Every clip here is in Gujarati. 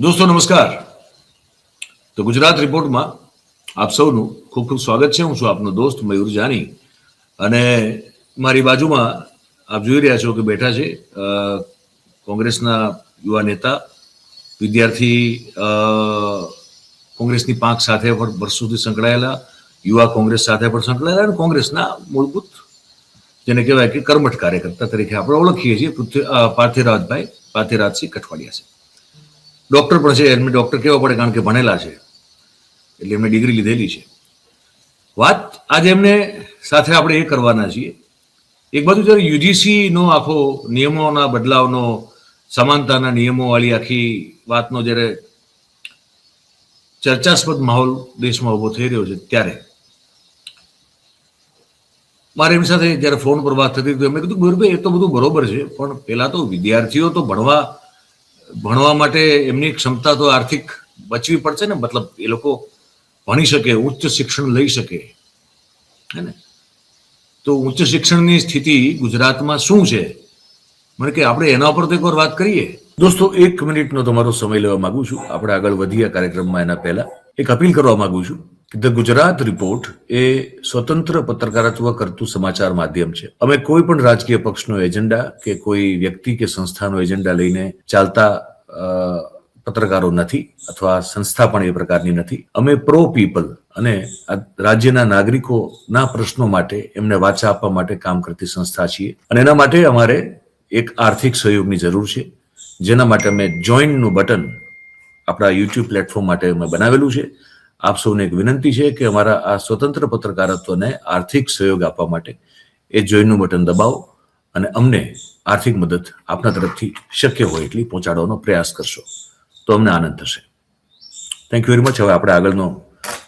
દોસ્તો નમસ્કાર. તો ગુજરાત રિપોર્ટમાં આપ સૌનું ખૂબ ખૂબ સ્વાગત છે. હું છું આપનો દોસ્ત મયુર જાની. અને મારી બાજુમાં આપ જોઈ રહ્યા છો કે બેઠા છે કોંગ્રેસના યુવા નેતા વિદ્યાર્થી કોંગ્રેસની પાંખ સાથે પણ વર્ષ સુધી સંકળાયેલા યુવા કોંગ્રેસ સાથે પણ સંકળાયેલા અને કોંગ્રેસના મૂળભૂત જેને કહેવાય કે કર્મઠ કાર્યકર્તા તરીકે આપણે ઓળખીએ છીએ પૃથ્વી અ, પાર્થિવરાજભાઈ પાર્થિવરાજસિંહ કઠવાડિયા છે. ડોક્ટર પણ છે, એમને ડૉક્ટર કહેવા પડે, કારણ કે ભણેલા છે. એટલે એમને ડિગ્રી લીધેલી છે. વાત આજે એમને સાથે આપણે એ કરવાના છીએ. એક બાજુ જ્યારે યુજીસીનો આખો નિયમોના બદલાવનો, સમાનતાના નિયમોવાળી આખી વાતનો જ્યારે ચર્ચાસ્પદ માહોલ દેશમાં ઊભો થઈ રહ્યો છે ત્યારે, મારે એમની સાથે જ્યારે ફોન પર વાત થતી હતી એમણે કીધું, ગુરુભાઈ, એ તો બધું બરોબર છે, પણ પહેલાં તો વિદ્યાર્થીઓ તો ભણવા ભણવા માટે એમની ક્ષમતા તો આર્થિક બચવી પડશે ને, મતલબ એ લોકો ભણી શકે, ઉચ્ચ શિક્ષણ લઈ શકે. હે ને? તો ઉચ્ચ શિક્ષણની સ્થિતિ ગુજરાતમાં શું છે? મને કે આપણે એના પર તો એકવાર વાત કરીએ. દોસ્તો, એક મિનિટનો તમારો સમય લેવા માંગુ છું. આપણે આગળ વધીએ કાર્યક્રમમાં એના પહેલા. એક અપીલ કરવા માંગુ છું ધ ગુજરાત રિપોર્ટ એ સ્વતંત્ર પત્રકારત્વ કરતું સમાચાર માધ્યમ છે. અમે કોઈ પણ રાજકીય પક્ષનો એજન્ડા કે કોઈ વ્યક્તિ કે સંસ્થાનો એજન્ડા લઈને ચાલતા પત્રકારો નથી અથવા સંસ્થા પણ એ પ્રકારની નથી. અમે પ્રો પીપલ અને રાજ્યના નાગરિકોના પ્રશ્નો માટે, એમને વાચા આપવા માટે કામ કરતી સંસ્થા છીએ. અને એના માટે અમારે એક આર્થિક સહયોગની જરૂર છે. જેના માટે અમે જોઈનનું બટન આપણા યુટ્યુબ પ્લેટફોર્મ માટે અમે બનાવેલું છે. આપ સૌને એક વિનંતી છે કે અમારા આ સ્વતંત્ર પત્રકારત્વને આર્થિક સહયોગ આપવા માટે એ જોઈનનું બટન દબાવો અને અમને આર્થિક મદદ આપના તરફથી શક્ય હોય એટલી પહોંચાડવાનો પ્રયાસ કરશો. તો અમને આનંદ થશે. થેન્ક યુ વેરી મચ હવે આપણે આગળનો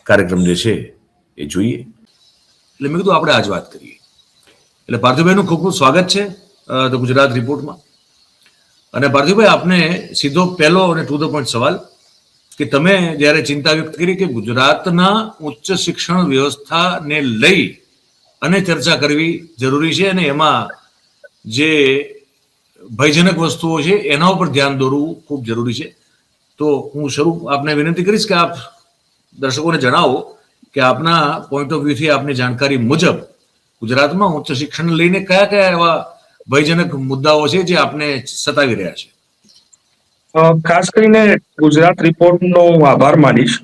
કાર્યક્રમ જે છે એ જોઈએ. એટલે મેં કીધું આપણે આજ વાત કરીએ. એટલે પાર્થિવભાઈનું ખૂબ ખૂબ સ્વાગત છે ધ ગુજરાત રિપોર્ટમાં. અને પાર્થિવભાઈ આપને સીધો પહેલો અને ટુ ધ પોઈન્ટ સવાલ કે તમે જ્યારે ચિંતા વ્યક્ત કરી કે ગુજરાતના ઉચ્ચ શિક્ષણ વ્યવસ્થાને લઈ અને ચર્ચા કરવી જરૂરી છે અને એમાં જે ભયજનક વસ્તુઓ છે, એના ઉપર ધ્યાન દોરવું ખૂબ જરૂરી છે, તો હું શરૂ આપને વિનંતી કરીશ કે આપ દર્શકોને જણાવો કે આપના પોઈન્ટ ઓફ વ્યૂથી આપની જાણકારી મુજબ ગુજરાતમાં ઉચ્ચ શિક્ષણ લઈને કયા કયા એવા ભયજનક મુદ્દાઓ છે જે આપને સતાવી રહ્યા છે. ખાસ કરીને ગુજરાત રિપોર્ટનો હું આભાર માનીશ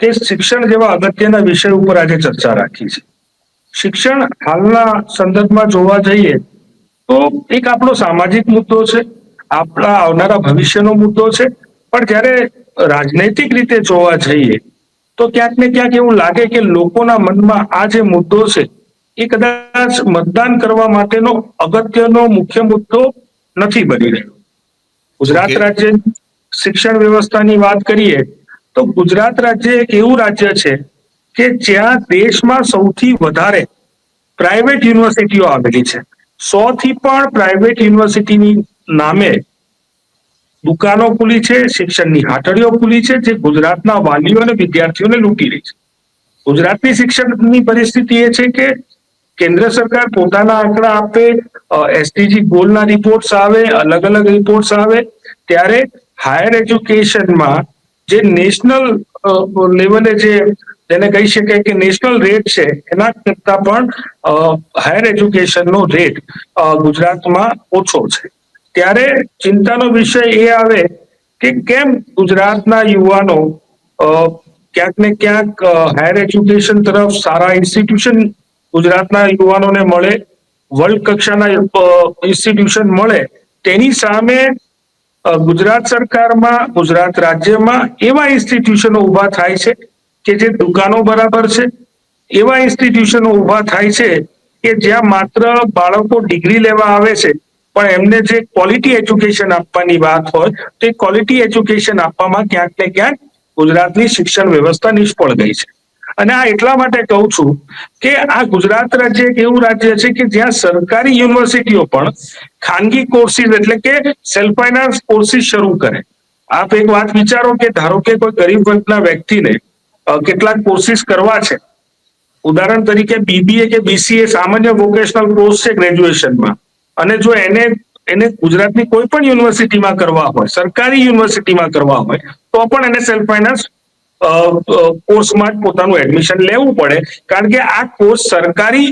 કે શિક્ષણ જેવા અગત્યના વિષય ઉપર આજે ચર્ચા રાખી છે. શિક્ષણ હાલના સંદર્ભમાં જોવા જઈએ તો એક આપણો સામાજિક મુદ્દો છે, આપણા આવનારા ભવિષ્યનો મુદ્દો છે, પણ જ્યારે રાજનૈતિક રીતે જોવા જઈએ તો ક્યાંક ને ક્યાંક એવું લાગે કે લોકોના મનમાં આ જે મુદ્દો છે એ કદાચ મતદાન કરવા માટેનો અગત્યનો મુખ્ય મુદ્દો નથી બની રહ્યો. ગુજરાત રાજ્ય શિક્ષણ વ્યવસ્થાની વાત કરીએ તો ગુજરાત રાજ્ય એક એવું રાજ્ય છે કે જ્યાં દેશમાં સૌથી વધારે પ્રાઇવેટ યુનિવર્સિટીઓ આવેલી છે. સો થી પણ પ્રાઇવેટ યુનિવર્સિટીની નામે દુકાનો ખુલી છે શિક્ષણની હાટડીઓ ખુલી છે જે ગુજરાતના વાલીઓ અને વિદ્યાર્થીઓને લૂંટી રહી છે. ગુજરાતની શિક્ષણની પરિસ્થિતિ એ છે કે કેન્દ્ર સરકાર પોતાના આંકડા આપે એસડીજી ગોલના રિપોર્ટ્સ આવે અલગ અલગ રિપોર્ટ્સ આવે, ત્યારે હાયર એજ્યુકેશનમાં જે નેશનલ લેવલે જે જેને કહી શકાય કે નેશનલ રેટ છે, એના કરતા પણ હાયર એજ્યુકેશનનો રેટ ગુજરાતમાં ઓછો છે. ત્યારે ચિંતાનો વિષય એ આવે કે કેમ ગુજરાતના યુવાનો ક્યાંક ને ક્યાંક હાયર એજ્યુકેશન તરફ સારા ઇન્સ્ટિટ્યુશન ગુજરાતના યુવાનોને મળે, વર્લ્ડ કક્ષાના ઇન્સ્ટિટ્યુશન મળે, તેની સામે ગુજરાત સરકારમાં, ગુજરાત રાજ્યમાં એવા ઇન્સ્ટિટ્યુશનો ઊભા થાય છે કે જે દુકાનો બરાબર છે. એવા ઇન્સ્ટિટ્યુશનો ઊભા થાય છે કે જ્યાં માત્ર બાળકો ડિગ્રી લેવા આવે છે, પણ એમને જે ક્વોલિટી એજ્યુકેશન આપવાની વાત હોય, તે ક્વોલિટી એજ્યુકેશન આપવામાં ક્યાંક ને ક્યાંક ગુજરાતની શિક્ષણ વ્યવસ્થા નિષ્ફળ ગઈ છે. અને આ એટલા માટે કહું છું કે આ ગુજરાત રાજ્ય એક એવું રાજ્ય છે કે જ્યાં સરકારી યુનિવર્સિટીઓ પણ ખાનગી કોર્સિસ એટલે કે સેલ્ફ ફાઇનાન્સ કોર્સિસ શરૂ કરે. આપ એક વાત વિચારો કે ધારો કે કોઈ ગરીબ વર્ગના વ્યક્તિને કેટલાક કોર્સિસ કરવા છે. ઉદાહરણ તરીકે બીબીએ કે બીસીએ સામાન્ય વોકેશનલ કોર્સ છે ગ્રેજ્યુએશનમાં અને જો એને એને ગુજરાતની કોઈ પણ યુનિવર્સિટીમાં કરવા હોય, સરકારી યુનિવર્સિટીમાં કરવા હોય, તો પણ એને સેલ્ફ ફાઇનાન્સ કોર્સમાં જ પોતાનું એડમિશન લેવું પડે. કારણ કે આ કોર્સ સરકારી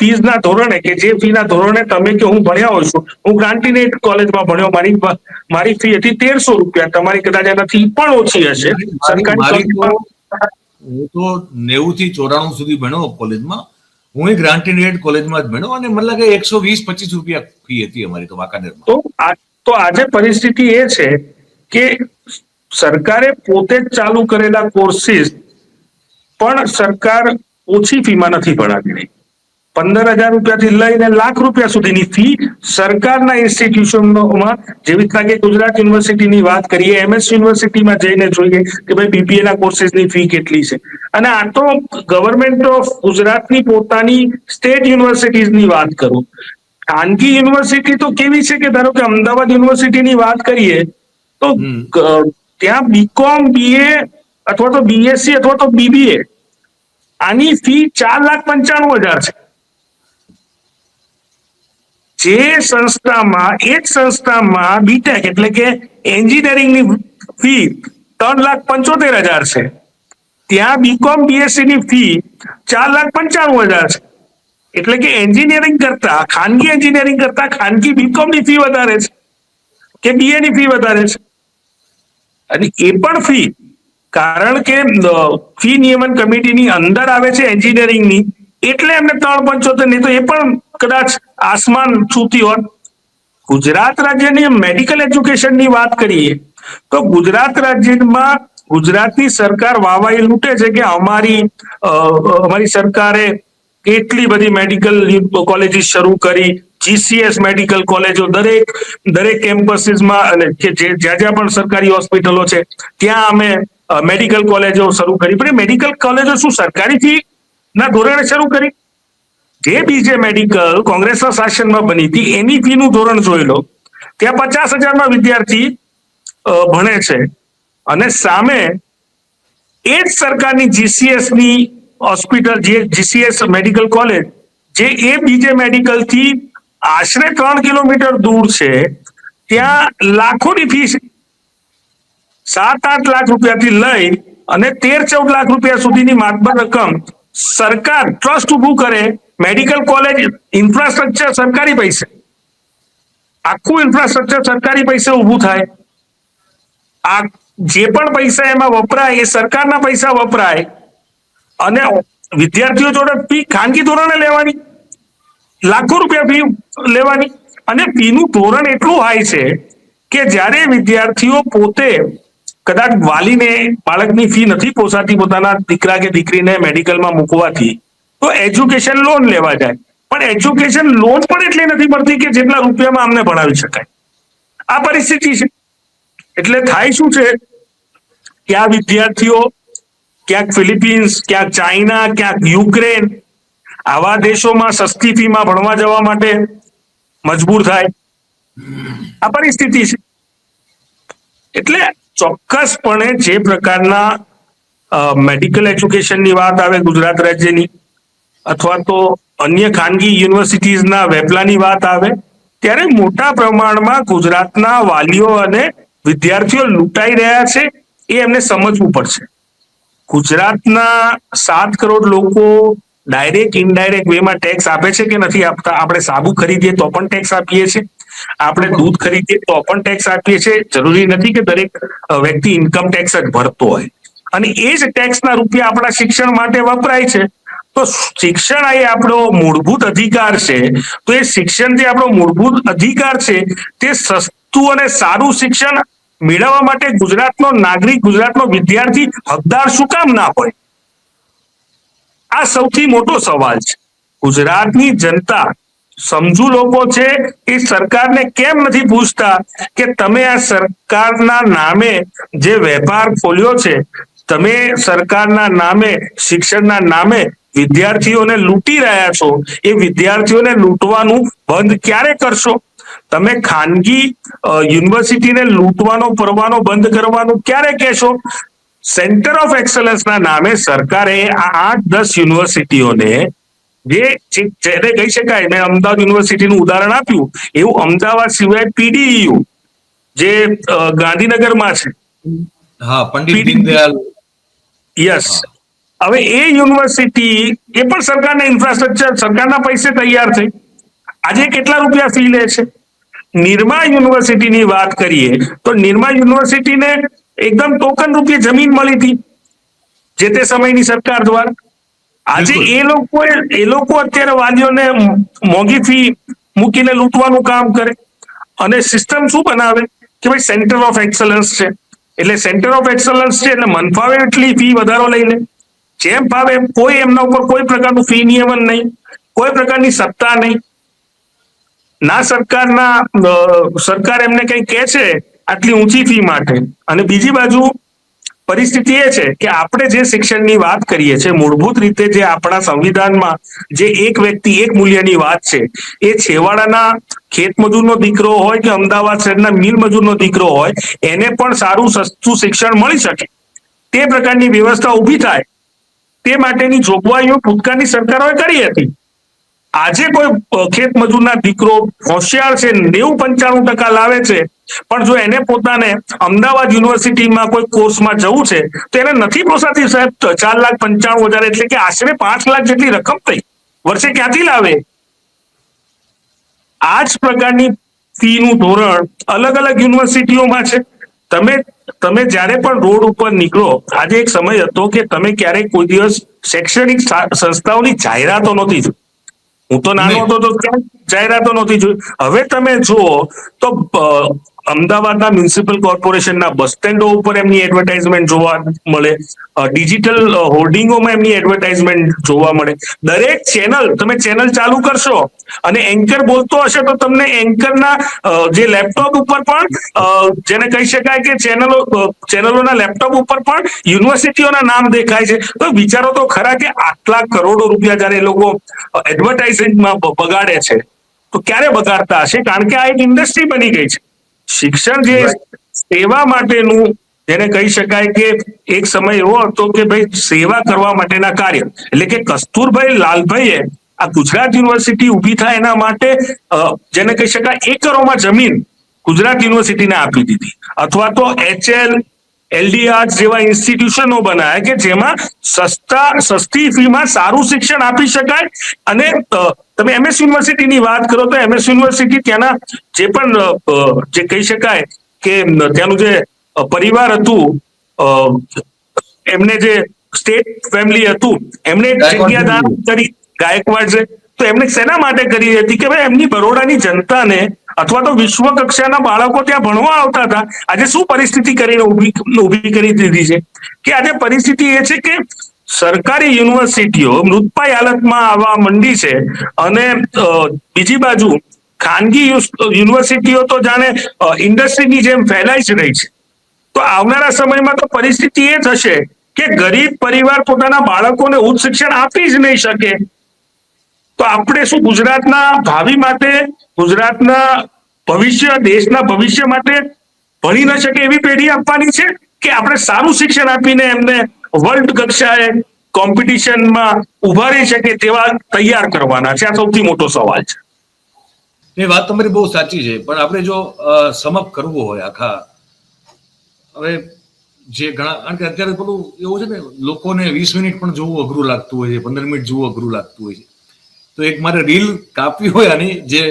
ફીઝના ધોરણે કે જે ફીના ધોરણે તમે કે હું ભણ્યા હોઉં છું હું ગ્રાન્ટીનેટ કોલેજમાં ભણ્યો મારી મારી ફી હતી તેરસો રૂપિયા. તમારી કદાચ એનાથી પણ ઓછી હશે. સરકારી હું તો નેવું થી ચોરાણું સુધી ભણ્યો કોલેજમાં. હું ગ્રાન્ટીનેટ કોલેજમાં જ ભણ્યો અને મને લાગે એકસો વીસ પચીસ રૂપિયા ફી હતી અમારી તો વાંકાનેરમાં. તો આજે પરિસ્થિતિ એ છે કે સરકારે પોતે જ ચાલુ કરેલા કોર્સિસ પણ સરકાર ઓછી ફીમાં નથી ભણાવી રહી. પંદર હજાર રૂપિયાથી લઈને લાખ રૂપિયા સુધીની ફી સરકારના ઇન્સ્ટિટ્યુશનોમાં જેવી રીતના કે ગુજરાત યુનિવર્સિટીની વાત કરીએ એમએસ યુનિવર્સિટીમાં જઈને જોઈએ કે ભાઈ બીબીએ ના કોર્सेसની ફી કેટલી છે. અને આ તો ગવર્મેન્ટ ઓફ ગુજરાતની પોતાની સ્ટેટ યુનિવર્સિટીઝની વાત કરું. ખાનગી યુનિવર્સિટી તો કેવી છે કે ધારો કે અમદાવાદ યુનિવર્સિટીની વાત કરીએ તો ત્યાં બીકોમ બીએ અથવા તો બીએસસી અથવા તો બીબીએ આની ફી ચાર લાખ પંચાણું હજાર છે. જે સંસ્થામાં એ જ સંસ્થામાં બીટેક એટલે કે એન્જિનિયરિંગની ફી ત્રણ લાખ પંચોતેર હજાર છે. ત્યાં બીકોમ બીએસસી ની ફી ચાર લાખ પંચાણું હજાર છે. એટલે કે એન્જિનિયરિંગ કરતા, ખાનગી એન્જિનિયરિંગ કરતા ખાનગી બીકોમની ફી વધારે છે કે બીએ ની ફી વધારે છે. અને એ પણ ફી કારણ કે ફી નિયમન કમિટીની અંદર આવે છે એન્જિનિયરિંગની, એટલે એમને ત્રણ પંચોતેર, નહીં તો એ પણ કદાચ આસમાન છૂતી હોત. ગુજરાત રાજ્યની મેડિકલ એજ્યુકેશનની વાત કરીએ, તો ગુજરાત રાજ્યમાં ગુજરાતની સરકાર વાવાઈ લૂંટે છે કે અમારી અમારી સરકારે કેટલી બધી મેડિકલ કોલેજીસ શરૂ કરી જીસીએસ મેડિકલ કોલેજો દરેક દરેક કેમ્પસીસમાં અને કે જે, જ્યાં જ્યાં પણ સરકારી હોસ્પિટલો છે, ત્યાં અમે મેડિકલ કોલેજો શરૂ કરી. પણ મેડિકલ કોલેજો શું સરકારી ફી ના ધોરણે શરૂ કરી? જે બીજે મેડિકલ કોંગ્રેસના શાસનમાં બની હતી, એની ફીનું ધોરણ જોઈ લો. ત્યાં પચાસ હજારમાં વિદ્યાર્થી ભણે છે. અને સામે એ જ સરકારની જીસીએસની હોસ્પિટલ જે જીસીએસ મેડિકલ કોલેજ જે એ બીજે મેડિકલથી આશરે ત્રણ કિલોમીટર દૂર છે, ત્યાં લાખોની ફી સાત આઠ લાખ રૂપિયાથી લઈ અને તેર ચૌદ લાખ રૂપિયા સુધીની માતબર રકમ સરકાર ટ્રસ્ટ ઊભું કરે મેડિકલ કોલેજ ઇન્ફ્રાસ્ટ્રક્ચર સરકારી પૈસે. આખું ઇન્ફ્રાસ્ટ્રક્ચર સરકારી પૈસે ઊભું થાય. આ જે પણ પૈસા એમાં વપરાય, એ સરકારના પૈસા વપરાય અને વિદ્યાર્થીઓ જોડે ફી ખાનગી ધોરણે લેવાની. લાખો રૂપિયા ફી લેવાની. અને ફીનું ધોરણ એટલું હાઈ છે કે જ્યારે વિદ્યાર્થીઓ પોતે કદાચ વાલીને બાળકની ફી નથી પોસાતી પોતાના દીકરા કે દીકરીને મેડિકલમાં મૂકવાથી, તો એજ્યુકેશન લોન લેવા જાય. પણ એજ્યુકેશન લોન પણ એટલી નથી મળતી કે જેટલા રૂપિયામાં અમને ભણાવી શકાય. આ પરિસ્થિતિ છે. એટલે થાય શું છે? કે આ વિદ્યાર્થીઓ, ક્યાંક ફિલિપિન્સ, ક્યાંક ચાઇના, ક્યાંક યુક્રેન આવા દેશોમાં સસ્તી ફીમાં ભણવા જવા માટે મજબૂર થાય. આ પરિસ્થિતિ છે. એટલે ચોક્કસપણે જે પ્રકારના મેડિકલ એજ્યુકેશનની વાત આવે ગુજરાત રાજ્યની, અથવા તો અન્ય ખાનગી યુનિવર્સિટીઝના વેપલાની વાત આવે, ત્યારે મોટા પ્રમાણમાં ગુજરાતના વાલીઓ અને વિદ્યાર્થીઓ લૂંટાઈ રહ્યા છે, એ એમને સમજવું પડશે. ગુજરાતના સાત કરોડ લોકો ડાયરેક્ટ ઇનડાયરેક્ટ વેમાં ટેક્સ આપે છે કે નથી આપતા? આપણે સાબુ ખરીદીએ તો પણ ટેક્સ આપીએ છીએ. આપણે દૂધ ખરીદીએ તો પણ ટેક્સ આપીએ છીએ. જરૂરી નથી કે દરેક વ્યક્તિ ઇન્કમ ટેક્સ જ ભરતો હોય. અને એ જ ટેક્સના રૂપિયા આપણા શિક્ષણ માટે વપરાય છે. તો શિક્ષણ એ આપણો મૂળભૂત અધિકાર છે. તો એ શિક્ષણ જે આપણો મૂળભૂત અધિકાર છે, તે સસ્તું અને સારું શિક્ષણ મેળવવા માટે ગુજરાતનો નાગરિક, ગુજરાતનો વિદ્યાર્થી હકદાર શું કામ ના હોય? આ સૌથી મોટો સવાલ છે. ગુજરાતની જનતા સમજુ લોકો છે એ સરકારને કેમ નથી પૂછતા કે તમે આ સરકારના નામે જે વેપાર ખોલ્યો છે, તમે સરકારના નામે, શિક્ષણના નામે વિદ્યાર્થીઓને લૂંટી રહ્યા છો, એ વિદ્યાર્થીઓને લૂંટવાનું બંધ ક્યારે કરશો? તમે ખાનગી યુનિવર્સિટીને લૂંટવાનો પરવાનો બંધ કરવાનું ક્યારે કહેશો? સેન્ટર ઓફ એક્સલન્સના નામે સરકારે આ આઠ દસ યુનિવર્સિટીઓને જે જેને કહી શકાય મેં અમદાવાદ યુનિવર્સિટીનું ઉદાહરણ આપ્યું એવું અમદાવાદ સિવાય પીડીયુ જે ગાંધીનગરમાં છે. હા પંડિત દીનદયાલ. યસ. હવે એ યુનિવર્સિટી એ પણ સરકારના ઇન્ફ્રાસ્ટ્રક્ચર સરકારના પૈસે તૈયાર થઈ. આજે કેટલા રૂપિયા ફી લે છે? નિરમા યુનિવર્સિટીની વાત કરીએ તો નિરમા યુનિવર્સિટીને એકદમ ટોકન રૂપિયે જમીન મળી હતી જે તે સમયની સરકાર દ્વારા. આજે એ લોકો એ લોકો અત્યારે વાલીઓને મોંઘી ફી મૂકીને લૂંટવાનું કામ કરે. અને સિસ્ટમ શું બનાવે? કે ભાઈ સેન્ટર ઓફ એક્સલન્સ છે. એટલે સેન્ટર ઓફ એક્સલન્સ છે એટલે મન ફાવે એટલી ફી વધારો લઈને. જેમ ફાવે કોઈ એમના ઉપર કોઈ પ્રકારનું ફી નિયમન નહીં. કોઈ પ્રકારની સત્તા નહીં. ના સરકારના સરકાર એમને કઈ કહે છે આટલી ઊંચી ફી માટે. અને બીજી બાજુ પરિસ્થિતિ એ છે કે આપણે જે શિક્ષણની વાત કરીએ છીએ, મૂળભૂત રીતે જે આપણા સંવિધાનમાં જે એક વ્યક્તિ એક મૂલ્યની વાત છે, એ છેવાડાના ખેતમજૂરનો દીકરો હોય કે અમદાવાદ શહેરના મિલ મજૂરનો દીકરો હોય, એને પણ સારું સસ્તું શિક્ષણ મળી શકે. તે પ્રકારની વ્યવસ્થા ઊભી થાય. તે માટેની જોગવાઈઓ ભૂતકાળની સરકારોએ કરી હતી. આજે કોઈ ખેત મજૂરના દીકરો હોશિયાર છે, નેવું પંચાણું ટકા લાવે છે, પણ જો એને પોતાને અમદાવાદ યુનિવર્સિટીમાં કોઈ કોર્સમાં જવું છે, તો એને નથી પોસાતી સાહેબ ચાર લાખ પંચાણું હજાર એટલે કે આશરે પાંચ લાખ જેટલી રકમ થઈ. વર્ષે ક્યાંથી લાવે? આ જ પ્રકારની ફીનું ધોરણ અલગ અલગ યુનિવર્સિટીઓમાં છે. તમે તમે જ્યારે પણ રોડ ઉપર નીકળો, આજે એક સમય હતો કે તમે ક્યારેય કોઈ દિવસ શૈક્ષણિક સંસ્થાઓની જાહેરાતો નહોતી હું તો નાનો. હતો તો ક્યાંય જાહેરાતો નહોતી જોઈ હવે તમે જુઓ તો અમદાવાદના મ્યુનિસિપલ કોર્પોરેશનના બસ સ્ટેન્ડો ઉપર એમની એડવર્ટાઇઝમેન્ટ જોવા મળે. ડિજિટલ હોર્ડિંગોમાં એમની એડવર્ટાઇઝમેન્ટ જોવા મળે. દરેક ચેનલ તમે ચેનલ ચાલુ કરશો અને એન્કર બોલતો હશે તો તમને એન્કરના જે લેપટોપ ઉપર પણ જેને કહી શકાય કે ચેનલો ચેનલોના લેપટોપ ઉપર પણ યુનિવર્સિટીઓના નામ દેખાય છે. તો વિચારો તો ખરા કે આટલા કરોડો રૂપિયા જ્યારે એ લોકો એડવર્ટાઇઝમેન્ટમાં બગાડે છે, તો ક્યારે બગાડતા હશે? કારણ કે આ એક ઇન્ડસ્ટ્રી બની ગઈ છે. શિક્ષણ જે સેવા માટેનું જેને કહી શકાય કે એક સમય એવો હતો કે ભાઈ સેવા કરવા માટેના કાર્ય. એટલે કે કસ્તુરભાઈ લાલભાઈએ આ ગુજરાત યુનિવર્સિટી ઊભી થાય એના માટે જેને કહી શકાય એકરોમાં જમીન ગુજરાત યુનિવર્સિટીને આપી દીધી. અથવા તો એચએલ એલડીઆર જેવા ઇન્સ્ટિટ્યુશનો બનાવ્યા કે જેમાં સસ્તા સસ્તી ફીમાં સારું શિક્ષણ આપી શકાય અને તમે એમએસ યુનિવર્સિટીની વાત કરો તો એમએસ યુનિવર્સિટી ત્યાંના જે પણ જે કહી શકાય કે ત્યાંનું જે પરિવાર હતું એમને જે સ્ટેટ ફેમિલી હતું એમને એક ગાયકવાડ જગ્યા દાન કરી ગાયકવાડ છે. તો એમને શેના માટે કરી હતી કે ભાઈ એમની બરોડાની જનતાને અથવા તો વિશ્વ કક્ષાના બાળકો ત્યાં ભણવા આવતા હતા. આજે શું પરિસ્થિતિ કરીને ઊભી ઊભી કરી દીધી છે? કે આજે પરિસ્થિતિ એ છે કે સરકારી યુનિવર્સિટીઓ મૃતપાય હાલતમાં આવવા મંડી છે અને બીજી બાજુ ખાનગી યુનિવર્સિટીઓ તો જાણે ઇન્ડસ્ટ્રીની જેમ ફેલાઈ જ રહી છે. તો આવનારા સમયમાં તો પરિસ્થિતિ એ થશે કે ગરીબ પરિવાર પોતાના બાળકોને ઉચ્ચ શિક્ષણ આપી જ નહીં શકે. તો આપણે શું ગુજરાતના ભાવિ માટે, ગુજરાતના ભવિષ્ય, દેશના ભવિષ્ય માટે ભણી ન શકે એવી પેઢી આપવાની છે? કે આપણે સારું શિક્ષણ આપીને એમને વર્લ્ડ કક્ષાએ કોમ્પિટિશનમાં ઊભા શકે તેવા તૈયાર કરવાના છે. આ સૌથી મોટો સવાલ છે. એ વાત તમારી બહુ સાચી છે, પણ આપણે જો સમપ કરવું હોય આખા, હવે જે ઘણા, કારણ કે અત્યારે પેલું એવું છે ને, લોકોને વીસ મિનિટ પણ જોવું અઘરું લાગતું હોય છે, પંદર મિનિટ જોવું અઘરું લાગતું હોય છે. તો એક મારે રીલ કાપવી હોય આની, જે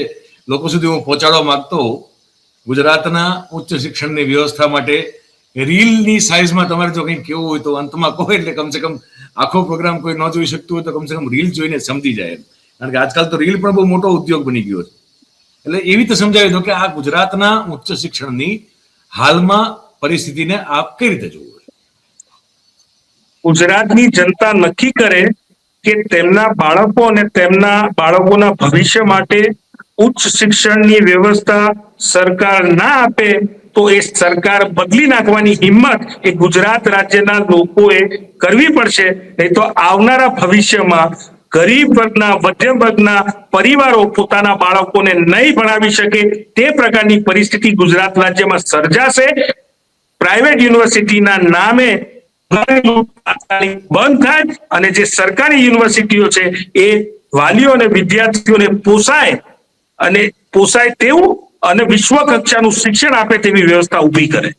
લોકો સુધી હું પહોંચાડવા માંગતો હોઉં, ગુજરાતના ઉચ્ચ શિક્ષણની વ્યવસ્થા માટે રીલની સાઇઝમાં તમારે જો કંઈ કેવું હોય તો અંતમાં કહો એટલે કમસે કમ આખો પ્રોગ્રામ કોઈ ન જોઈ શકતું હોય તો કમસે કમ રીલ જોઈને સમજી જાય કારણ કે આજકાલ તો રીલ પણ બહુ મોટો ઉદ્યોગ બની ગયો છે. એટલે એવી રીતે સમજાવી દો કે આ ગુજરાતના ઉચ્ચ શિક્ષણની હાલમાં પરિસ્થિતિને આપ કઈ રીતે જોવો ગુજરાતની જનતા નક્કી કરે કે તેમના બાળકો અને તેમના બાળકોના ભવિષ્ય માટે ઉચ્ચ શિક્ષણની વ્યવસ્થા સરકાર ના આપે, તો એ સરકાર બદલી નાખવાની હિંમત એ ગુજરાત રાજ્યના લોકોએ કરવી પડશે. નહીં તો આવનારા ભવિષ્યમાં ગરીબ વર્ગના, મધ્યમ વર્ગના પરિવારો પોતાના બાળકોને નહીં ભણાવી શકે, તે પ્રકારની પરિસ્થિતિ ગુજરાત રાજ્યમાં સર્જાશે. પ્રાઇવેટ યુનિવર્સિટીના નામે બંધ થાય અને જે સરકારી યુનિવર્સિટીઓ છે, એ વાલીઓ અને વિદ્યાર્થીઓને પોસાય અને પોસાય તેવું અને વિશ્વ કક્ષાનું શિક્ષણ આપે તેવી વ્યવસ્થા ઊભી કરે.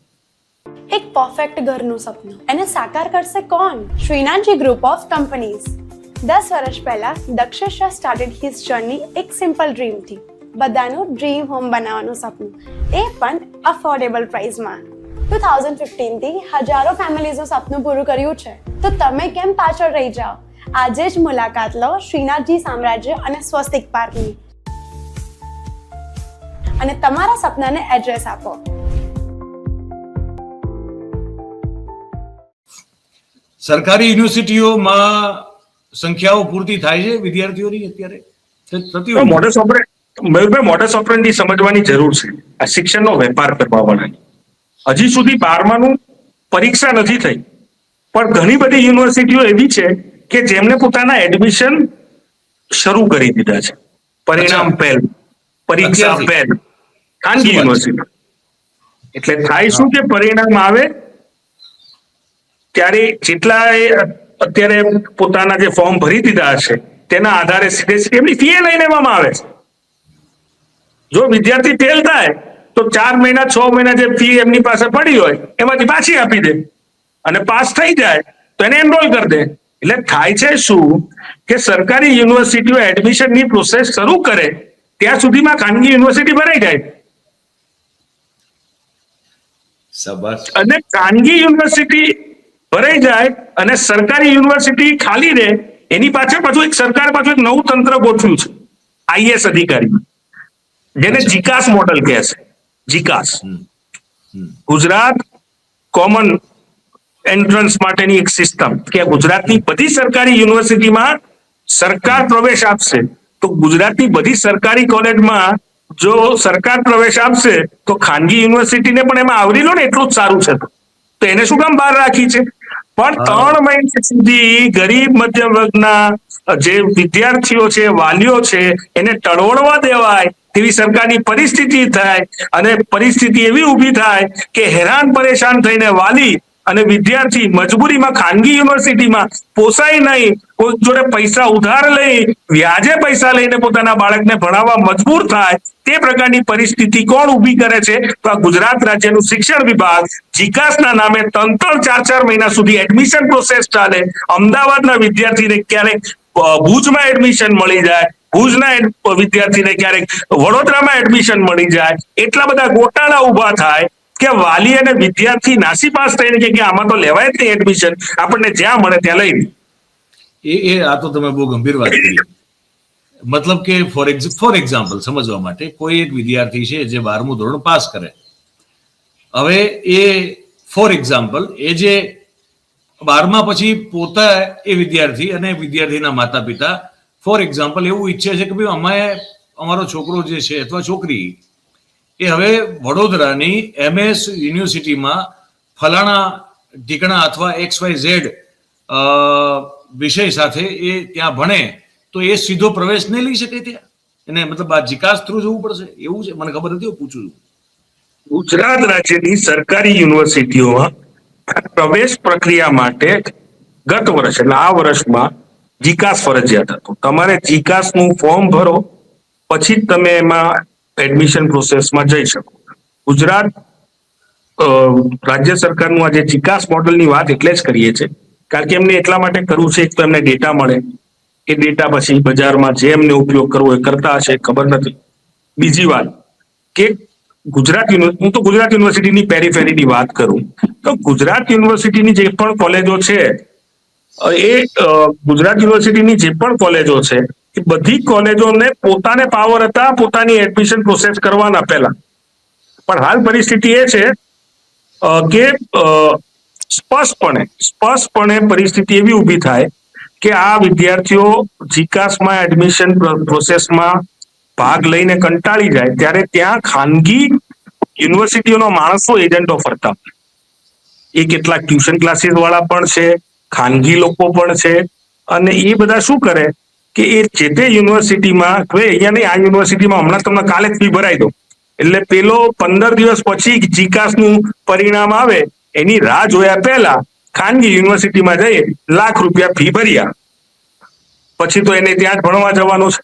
એક પરફેક્ટ ઘરનું સપનું. એને સાકાર કરશે કોણ? શ્રીનાથજી ગ્રુપ ઓફ કંપનીઝ દસ વર્ષ પહેલા દક્ષેશ સ્ટાર્ટેડ હિઝ જર્ની એક સિમ્પલ ડ્રીમથી બધાનું ડ્રીમ હોમ બનાવવાનું સપનું. એ પણ અફોર્ડેબલ પ્રાઇસમાં ટુ થાઉઝન્ડ ફિફ્ટીનથી હજારો ફેમિલીઝનું સપનું પૂરું કર્યું છે. તો તમે કેમ પાછળ રહી જાઓ? આજે જ મુલાકાત લો શ્રીનાથજી સામ્રાજ્ય અને સ્વસ્તિક પાર્કની. અને તમારા સપનાને એડ્રેસ આપો. સરકારી યુનિવર્સિટીઓમાં સંખ્યાઓ પૂરતી થાય છે વિદ્યાર્થીઓની અત્યારે? થતી હોય? Modus operandi Mayurbhai modus operandi સમજવાની જરૂર છે. આ શિક્ષણનો વેપાર કરવા વાળાની. હજી સુધી બારમાનું પરીક્ષા નથી થઈ. પણ ઘણી બધી યુનિવર્સિટીઓ એવી છે કે જેમને પોતાના એડમિશન શરૂ કરી દીધા છે. પરિણામ. પહેલ પરીક્ષા. પહેલ ખાનગી છે? યુનિવર્સિટી. એટલે થાય શું કે પરિણામ આવે? ત્યારે જેટલા એ અત્યારે પોતાના જે ફોર્મ ભરી દીધા હશે તેના આધારે સીધે સીધી એમની ફી લઈ લેવામાં આવે છે. જો વિદ્યાર્થી ફેલ થાય તો ચાર મહિના છ મહિના જે ફી એમની પાસે પડી હોય એમાંથી પાછી આપી દે. અને પાસ થઈ જાય તો એને એનરોલ કરી દે. એટલે થાય છે શું કે સરકારી યુનિવર્સિટીઓ એડમિશનની પ્રોસેસ શરૂ કરે ત્યાં સુધીમાં ખાનગી યુનિવર્સિટી ભરાઈ જાય. શાબાશ. અને ખાનગી યુનિવર્સિટી ભરાઈ જાય અને સરકારી યુનિવર્સિટી ખાલી રહે એની પાછળ પાછું એક સરકાર પાછું એક નવું તંત્ર ગોઠવ્યું છે આઈએસ અધિકારી જેને જીકાસ મોડલ કહે છે જીકાસ. ગુજરાત કોમન એન્ટ્રન્સ માટેની એક સિસ્ટમ કે ગુજરાતની બધી સરકારી યુનિવર્સિટીમાં સરકાર પ્રવેશ આપશે તો ગુજરાતની બધી સરકારી કોલેજમાં જો સરકાર પ્રવેશ આપશે તો ખાનગી યુનિવર્સિટીને પણ એમાં આવરી લો ને એટલું જ સારું છે. તો એને શું કામ બહાર રાખી છે? પણ ત્રણ મહિના સુધી ગરીબ મધ્યમ વર્ગના જે વિદ્યાર્થીઓ છે વાલીઓ છે એને ટળવળવા દેવાય તેવી સરકારની પરિસ્થિતિ થાય અને પરિસ્થિતિ એવી ઊભી થાય કે હેરાન પરેશાન થઈને વાલી અને વિદ્યાર્થી મજબૂરીમાં ખાનગી યુનિવર્સિટીમાં પોસાય નહીં કોઈ જોડે પૈસા ઉધાર લઈ, વ્યાજે પૈસા લઈને પોતાના બાળકને ભણાવવા મજબૂર થાય, તે પ્રકારની પરિસ્થિતિ કોણ ઊભી કરે છે? તો આ ગુજરાત રાજ્યનું શિક્ષણ વિભાગ જીકાસના નામે ત્રણ ત્રણ ચાર ચાર મહિના સુધી એડમિશન પ્રોસેસ ચાલે. અમદાવાદના વિદ્યાર્થીને ક્યારેક ભુજમાં એડમિશન મળી જાય, ભુજના વિદ્યાર્થીને ક્યારેક વડોદરામાં એડમિશન મળી જાય. એટલા બધા ગોટાળા ઊભા થાય કે વાલી અને વિદ્યાર્થી નાસીપાસ થઈને કે આમાં તો લેવાય જ નહીં એડમિશન આપણને જ્યાં મળે ત્યાં લઈ. એ એ આ તો તમે બહુ ગંભીર વાત કરી. મતલબ કે ફોર ફોર એક્ઝામ્પલ સમજવા માટે કોઈ એક વિદ્યાર્થી છે જે બારમું ધોરણ પાસ કરે. હવે એ ફોર એક્ઝામ્પલ એ જે બારમા પછી પોતા એ વિદ્યાર્થી અને વિદ્યાર્થીના માતા પિતા ફોર એક્ઝામ્પલ એવું ઈચ્છે છે કે ભાઈ અમે અમારો છોકરો જે છે અથવા છોકરી, એ હવે વડોદરાની એમએસ યુનિવર્સિટીમાં ફલાણા ઢીકણા અથવા એક્સ વાય ઝેડ વિષય સાથે એ ત્યાં ભણે, તો એ સીધો પ્રવેશ નહીં લઈ શકે ત્યાં. એને મતલબ આ જીકાસ થ્રુ જવું પડશે. એવું છે? મને ખબર નથી પૂછું છું. ગુજરાત રાજ્યની સરકારી યુનિવર્સિટીઓમાં પ્રવેશ પ્રક્રિયા માટે ગત વર્ષ, એટલે આ વર્ષમાં જીકાસ ફરજિયાત હતું. તમારે જીકાસનું ફોર્મ ભરો, પછી જ તમે એમાં એડમિશન પ્રોસેસમાં જઈ શકો. ગુજરાત રાજ્ય સરકારનું આજે જીકાસ મોડલની વાત એટલે જ કરીએ છે કારણ કે એમને એટલા માટે કરવું છે, એક તો એમને ડેટા મળે. એ ડેટા પછી બજારમાં જે એમને ઉપયોગ કરવો એ કરતા હશે, ખબર નથી. બીજી વાત કે ગુજરાત હું તો ગુજરાત યુનિવર્સિટીની પેરીફેરીની વાત કરું. તો ગુજરાત યુનિવર્સિટીની જે પણ કોલેજો છે, એ ગુજરાત યુનિવર્સિટીની જે પણ કોલેજો છે, એ બધી કોલેજોને પોતાને પાવર હતા, પોતાની એડમિશન પ્રોસેસ કરવાના પહેલા. પણ હાલ પરિસ્થિતિ એ છે કે સ્પષ્ટપણે સ્પષ્ટપણે પરિસ્થિતિ એવી ઊભી થાય કે આ વિદ્યાર્થીઓ જીકાસમાં એડમિશન પ્રોસેસમાં ભાગ લઈને કંટાળી જાય, ત્યારે ત્યાં ખાનગી યુનિવર્સિટીઓના માણસો એજન્ટો ફરતા. એ કેટલાક ટ્યુશન ક્લાસીસ વાળા પણ છે, ખાનગી લોકો પણ છે, અને એ બધા શું કરે કે એ જે તે યુનિવર્સિટીમાં, હવે અહીંયા નહીં, આ યુનિવર્સિટીમાં હમણાં તમને કાલે ફી ભરાઈ દો એટલે પેલો પંદર દિવસ પછી જીકાસનું પરિણામ આવે એની રાહ જોયા પહેલા ખાનગી યુનિવર્સિટીમાં જઈ લાખ રૂપિયા ફી ભર્યા. પછી તો એને ત્યાં જ ભણવા જવાનું છે.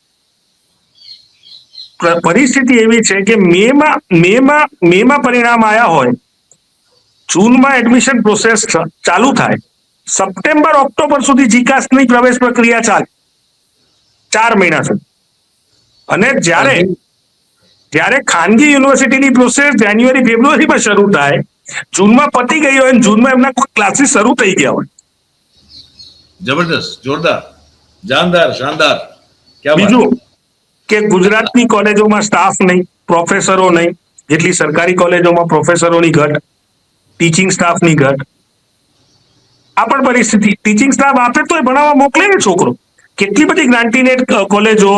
પરિસ્થિતિ એવી છે કે મેમાં મેમાં મેમાં પરિણામ આવ્યા હોય જૂનમાં એડમિશન પ્રોસેસ ચાલુ થાય. સપ્ટેમ્બર ઓક્ટોબર સુધી જીકાસની પ્રવેશ પ્રક્રિયા ચાલે. ચાર મહિના સુધી. અને જ્યારે જ્યારે ખાનગી યુનિવર્સિટીની પ્રોસેસ જાન્યુઆરી ફેબ્રુઆરીમાં શરૂ થાય જૂનમાં પતી ગઈ હોય જૂનમાં એમના ક્લાસીસ શરૂ થઈ ગયા હોય. જબરદસ્ત જોરદાર. જાનદાર શાનદાર. બીજું કે ગુજરાતની કોલેજોમાં સ્ટાફ નહીં પ્રોફેસરો નહીં જેટલી સરકારી કોલેજોમાં પ્રોફેસરોની ઘટ ટીચિંગ સ્ટાફની ઘટ. આ પણ પરિસ્થિતિ. ટીચિંગ સ્ટાફ આપે તો એ ભણાવવા મોકલે ને છોકરો? કેટલી બધી ગ્રાન્ટીનેટ કોલેજો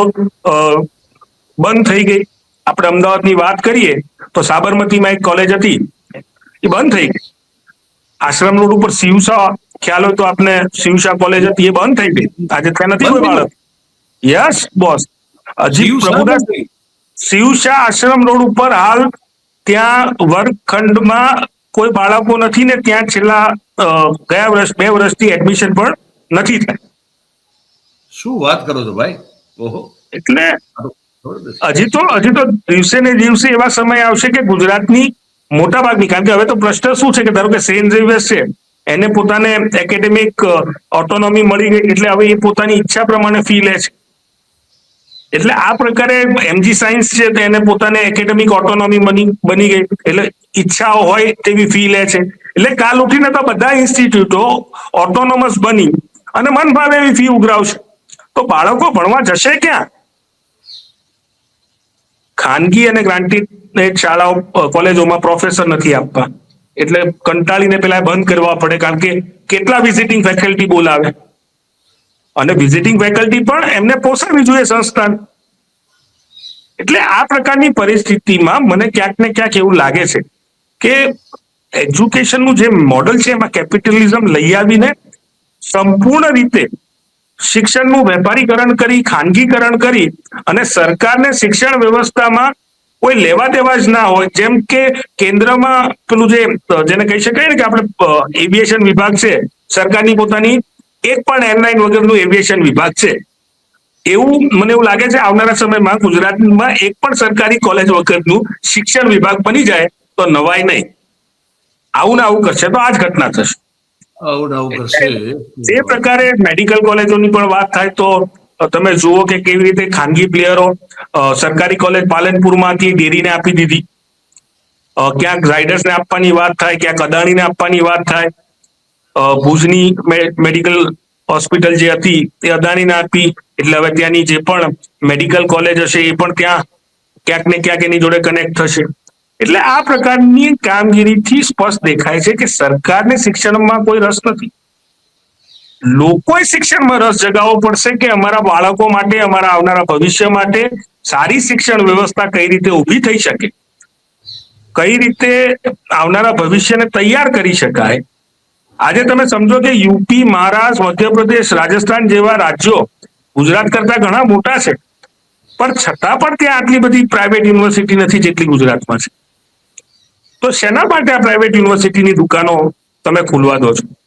બંધ થઈ ગઈ. આપણે અમદાવાદની વાત કરીએ તો સાબરમતીમાં એક કોલેજ હતી. એ બંધ થઈ ગઈ. આશ્રમ રોડ ઉપર શિવસા ખ્યાલ હોય તો આપને શિવસા કોલેજ હતી એ બંધ થઈ ગઈ. આજે ત્યાં નથી કોઈ બાળક? યસ બોસ હજી પ્રભુદાસ. શિવશા આશ્રમ રોડ ઉપર હાલ ત્યાં વર્ગખંડમાં કોઈ બાળકો નથી ને ત્યાં છેલ્લા ગયા વર્ષ બે વર્ષથી એડમિશન પણ નથી થાય. શું વાત કરો છો ભાઈ? ઓહો. એટલે. હજી તો હજી તો દિવસે ને દિવસે એવા સમય આવશે કે ગુજરાતની મોટા ભાગની કારણ કે હવે તો પ્રશ્ન શું છે કે ધારો કે સેન્ટ ઝેવિયર્સ છે, એને પોતાને એકેડેમિક ઓટોનોમી મળી ગઈ એટલે હવે એ પોતાની ઈચ્છા પ્રમાણે ફી લે છે. એટલે આ પ્રકારે એમજી સાયન્સ છે તો એને પોતાને એકેડેમિક ઓટોનોમી બની બની ગઈ, એટલે ઈચ્છાઓ હોય તેવી ફી લે છે. એટલે કાલ ઉઠીને તો બધા ઇન્સ્ટિટ્યૂટો ઓટોનોમસ બની અને મન ભાવે એવી ફી ઉઘરાવશે. તો બાળકો ભણવા જશે ક્યાં? ખાનગી અને ગ્રાન્ટેડ શાળાઓ કોલેજોમાં પ્રોફેસર નથી આપવા. એટલે કંટાળીને પેલા બંધ કરવા પડે, કારણ કે કેટલા વિઝિટિંગ ફેકલ્ટી બોલાવે. અને વિઝિટિંગ ફેકલ્ટી પણ એમને પોસાવી જોઈએ સંસ્થાન. એટલે આ પ્રકારની પરિસ્થિતિમાં મને ક્યાંક ને ક્યાંક એવું લાગે છે કે એજ્યુકેશનનું જે મોડલ છે, એમાં કેપિટલિઝમ લઈ આવીને સંપૂર્ણ રીતે શિક્ષણનું વેપારીકરણ કરી, ખાનગીકરણ કરી અને સરકારને શિક્ષણ વ્યવસ્થામાં કોઈ લેવા દેવા જ ના હોય. જેમ કે કેન્દ્રમાં પેલું જે જેને કહી શકાય ને કે આપણે એવિએશન વિભાગ છે સરકારની પોતાની એક પણ એરલાઇન વગરનું એવિએશન વિભાગ છે. એવું મને એવું લાગે છે આવનારા સમયમાં ગુજરાતમાં એક પણ સરકારી કોલેજ વગરનું શિક્ષણ વિભાગ બની જાય તો નવાય નહીં. આવું ને આવું કરશે તો આ જ ઘટના થશે. જે પ્રકારે મેડિકલ કોલેજોની પણ વાત થાય તો તમે જુઓ કે કેવી રીતે ખાનગી પ્લેયરો સરકારી કોલેજ પાલનપુરમાંથી ડેરીને આપી દીધી. ક્યાંક રાઇડર્સને આપવાની વાત થાય, ક્યાંક અદાણીને આપવાની વાત થાય. ભુજની મેડિકલ હોસ્પિટલ જે હતી તે અદાણીને આપી, એટલે હવે ત્યાંની જે પણ મેડિકલ કોલેજ હશે એ પણ ત્યાં ક્યાંક ને ક્યાંક એની જોડે કનેક્ટ થશે. એટલે આ પ્રકારની કામગીરીથી સ્પષ્ટ દેખાય છે કે સરકારને શિક્ષણમાં કોઈ રસ નથી. લોકોએ શિક્ષણમાં રસ જગાવવો પડશે કે અમારા બાળકો માટે, અમારા આવનારા ભવિષ્ય માટે સારી શિક્ષણ વ્યવસ્થા કઈ રીતે ઊભી થઈ શકે? કઈ રીતે આવનારા ભવિષ્યને તૈયાર કરી શકાય? આજે તમે સમજો કે યુપી, મહારાષ્ટ્ર, મધ્યપ્રદેશ, રાજસ્થાન જેવા રાજ્યો ગુજરાત કરતા ઘણા મોટા છે. પણ છતાં પણ ત્યાં આટલી બધી પ્રાઇવેટ યુનિવર્સિટી નથી જેટલી ગુજરાતમાં છે. તો શેના માટે આ પ્રાઇવેટ યુનિવર્સિટીની દુકાનો તમે ખોલવા દો છો?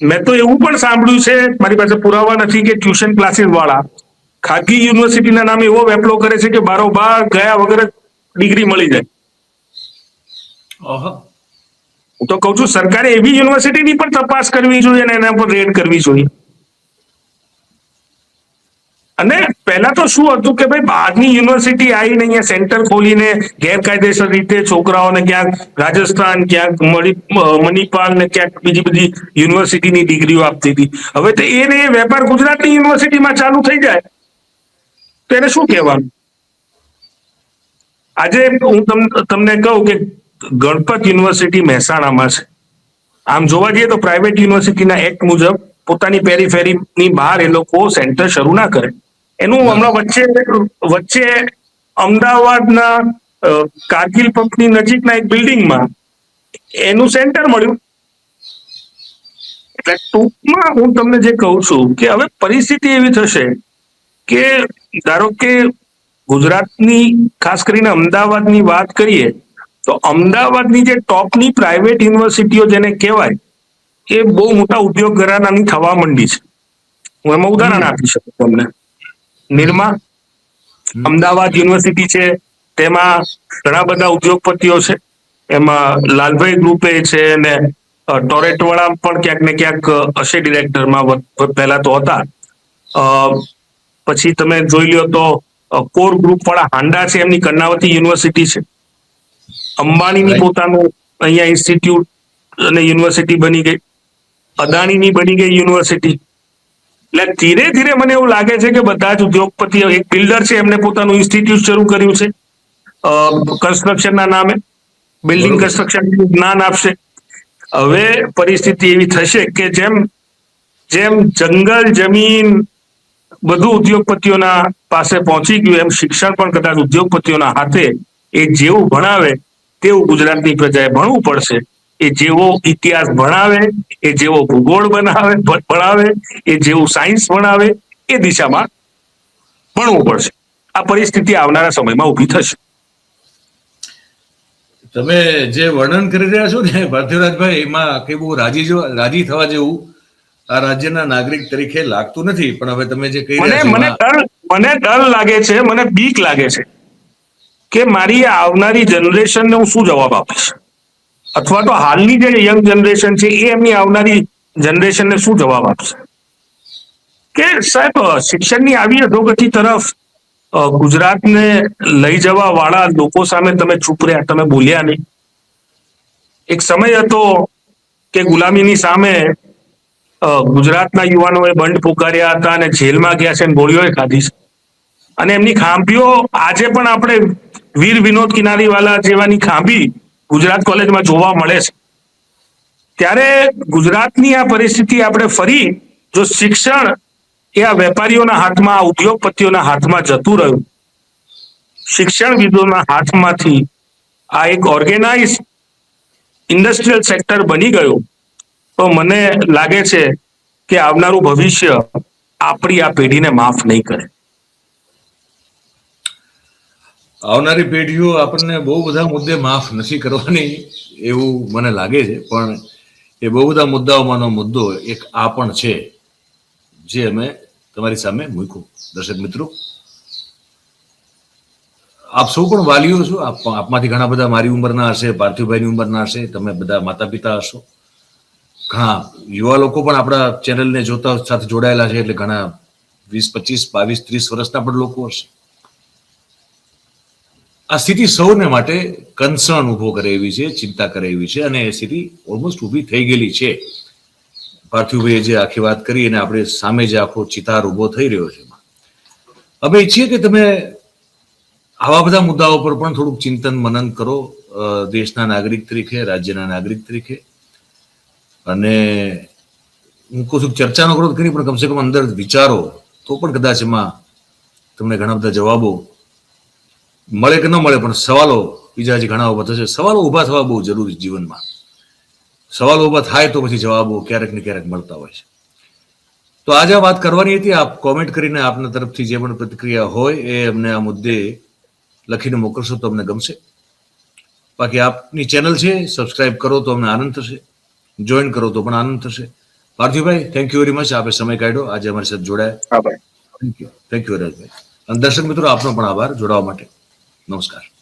મેં તો એવું પણ સાંભળ્યું છે મારી પાસે પુરાવા નથી કે ટ્યુશન ક્લાસીસ વાળા. ખાનગી યુનિવર્સિટીના નામે એવો વેપલો કરે છે કે બારોબાર ગયા વગર ડિગ્રી મળી જાય. હું તો કઉ છું સરકારે એવી યુનિવર્સિટીની પણ તપાસ કરવી જોઈએ અને એના પર રેડ કરવી જોઈએ. અને પહેલા તો શું હતું કે ભાઈ બહારની યુનિવર્સિટી આવીને અહીંયા સેન્ટર ખોલીને ગેરકાયદેસર રીતે છોકરાઓને ક્યાંક રાજસ્થાન, ક્યાંક મણિ મણિપાલ ને ક્યાંક બીજી બધી યુનિવર્સિટીની ડિગ્રીઓ આપતી હતી. હવે તો એ વેપાર ગુજરાતની યુનિવર્સિટીમાં ચાલુ થઈ જાય. તો એને શું કહેવાનું? આજે હું તમને તમને કહું કે ગણપત યુનિવર્સિટી મહેસાણામાં છે. આમ જોવા જઈએ તો પ્રાઇવેટ યુનિવર્સિટીના એક્ટ મુજબ પોતાની પેરીફેરીની બહાર એ લોકો સેન્ટર શરૂ ના કરે. એનું હમણાં વચ્ચે વચ્ચે અમદાવાદના કારગિલ પંપની નજીકના એક બિલ્ડિંગમાં એનું સેન્ટર મળ્યું. એટલે ટૂંકમાં હું તમને જે કહું છું કે હવે પરિસ્થિતિ એવી થશે કે ધારો કે ગુજરાતની, ખાસ કરીને અમદાવાદની વાત કરીએ, તો અમદાવાદની જે ટોપની પ્રાઇવેટ યુનિવર્સિટીઓ જેને કહેવાય, એ બહુ મોટા ઉદ્યોગ ઘરાનાની થવા માંડી છે. હું એમાં ઉદાહરણ આપી શકું તમને. નિરમા અમદાવાદ યુનિવર્સિટી છે. તેમાં ઘણા બધા ઉદ્યોગપતિઓ છે. એમાં લાલભાઈ ગ્રુપે છે અને ટોરેટ વાળા પણ ક્યાંક ને ક્યાંક હશે ડિરેક્ટરમાં પહેલા તો હતા. અ, પછી તમે જોઈ લ્યો તો કોર ગ્રુપ વાળા હાંડા છે. એમની કર્ણાવતી યુનિવર્સિટી છે. અંબાણીની પોતાનું અહીંયા ઇન્સ્ટિટ્યૂટ અને યુનિવર્સિટી બની ગઈ. અદાણીની બની ગઈ યુનિવર્સિટી. એટલે ધીરે ધીરે મને એવું લાગે છે કે બધા જ ઉદ્યોગપતિઓ એક બિલ્ડર છે એમને પોતાનું ઇન્સ્ટિટ્યૂટ શરૂ કર્યું છે. કન્સ્ટ્રક્શનના નામે. બિલ્ડિંગ કન્સ્ટ્રક્શન જ્ઞાન આપશે. હવે પરિસ્થિતિ એવી થશે કે જેમ જેમ જંગલ જમીન બધું ઉદ્યોગપતિઓના પાસે પહોંચી ગયું એમ શિક્ષણ પણ કદાચ ઉદ્યોગપતિઓના હાથે એ જેવું ભણાવે તેવું ગુજરાતની પ્રજાએ ભણવું પડશે. એ જેવો ઇતિહાસ ભણાવે એ જેવો ભૂગોળ બનાવે ભણાવે એ જેવું સાયન્સ ભણાવે એ દિશામાં ભણવું પડશે. આ પરિસ્થિતિ આવનારા સમયમાં ઊભી થશે. તમે જે વર્ણન કરી રહ્યા છો ને પાર્થિવરાજભાઈ એમાં કઈ બહુ રાજી રાજી થવા જેવું આ રાજ્યના નાગરિક તરીકે લાગતું નથી પણ હવે તમે જે કહી મને રહ્યા મને ડર મને ડર લાગે છે મને બીક લાગે છે કે મારી આવનારી જનરેશનને હું શું જવાબ આપીશ? અથવા તો હાલની જે યંગ જનરેશન છે, એ એમની આવનારી જનરેશનને શું જવાબ આપશે? કે સાહેબ, શિક્ષણની આવી અધોગતિ તરફ ગુજરાતને લઈ જવા વાળા લોકો સામે તમે ચૂપ રહ્યા, તમે બોલ્યા નહીં. એક સમય હતો કે ગુલામીની સામે ગુજરાતના યુવાનોએ બંધ પુકાર્યા હતા અને જેલમાં ગયા છે ગોળીઓએ ખાધી છે. અને એમની ખાંભીઓ આજે પણ આપણે વીર વિનોદ કિનારીવાલા જેવાની ખાંભી ગુજરાત કોલેજમાં જોવા મળે છે. ત્યારે ગુજરાતની આ પરિસ્થિતિ આપણે ફરી જો શિક્ષણ એ આ વેપારીઓના હાથમાં ઉદ્યોગપતિઓના હાથમાં જતું રહ્યું. શિક્ષણવિદોના હાથમાંથી આ એક ઓર્ગેનાઇઝ ઇન્ડસ્ટ્રીયલ સેક્ટર બની ગયું. તો મને લાગે છે કે આવનારું ભવિષ્ય આપણી આ પેઢીને માફ નહીં કરે. આવનારી પેઢીઓ આપણને બહુ બધા મુદ્દે માફ નથી કરવાની એવું મને લાગે છે, પણ એ બહુ બધા મુદ્દાઓમાંનો મુદ્દો એક આ પણ છે, જે અમે તમારી સામે મૂક્યું. દર્શક મિત્રો, આપ સૌ પણ વાલીઓ છો, આપ આપમાંથી ઘણા બધા મારી ઉંમરના હશે, પાર્થિવભાઈની ઉંમરના હશે, તમે બધા માતા પિતા હશો. ઘણા યુવા લોકો પણ આપણા ચેનલને જોતા સાથે જોડાયેલા છે, એટલે ઘણા વીસ પચીસ, બાવીસ, ત્રીસ વર્ષના પણ લોકો હશે. આ સ્થિતિ સૌને માટે કન્સર્ન ઊભો કરે એવી છે, ચિંતા કરે એવી છે અને એ સ્થિતિ ઓલમોસ્ટ ઊભી થઈ ગયેલી છે. પાર્થિવભાઈએ જે આખી વાત કરી અને આપણે સામે જે આખો ચિતાર ઊભો થઈ રહ્યો છે અમે ઈચ્છીએ કે તમે આવા બધા મુદ્દાઓ પર પણ થોડુંક ચિંતન મનન કરો દેશના નાગરિક તરીકે, રાજ્યના નાગરિક તરીકે. અને હું કહું ચર્ચાનો વિરોધ કરી, પણ કમસે કમ અંદર વિચારો તો પણ કદાચ એમાં તમને ઘણા બધા જવાબો મળે કે ન મળે પણ સવાલો બીજા જે ઘણા ઊભા થશે. સવાલો ઊભા થવા બહુ જરૂરી જીવનમાં. સવાલો ઊભા થાય તો પછી જવાબો ક્યારેક ને ક્યારેક મળતા હોય છે. તો આજે વાત કરવાની હતી. આપ કોમેન્ટ કરીને આપના તરફથી જે પણ પ્રતિક્રિયા હોય એ અમને આ મુદ્દે લખીને મોકલશો તો અમને ગમશે. બાકી આપની ચેનલ છે સબસ્ક્રાઇબ કરો તો અમને આનંદ થશે. જોઈન કરો તો પણ આનંદ થશે. પાર્થિવભાઈ થેન્ક યુ વેરી મચ આપે સમય કાઢ્યો. આજે અમારી સાથે જોડાયા. થેન્ક યુ થેન્ક યુ વરરાજભાઈ અને દર્શક મિત્રો આપનો પણ આભાર જોડાવા માટે. નમસ્કાર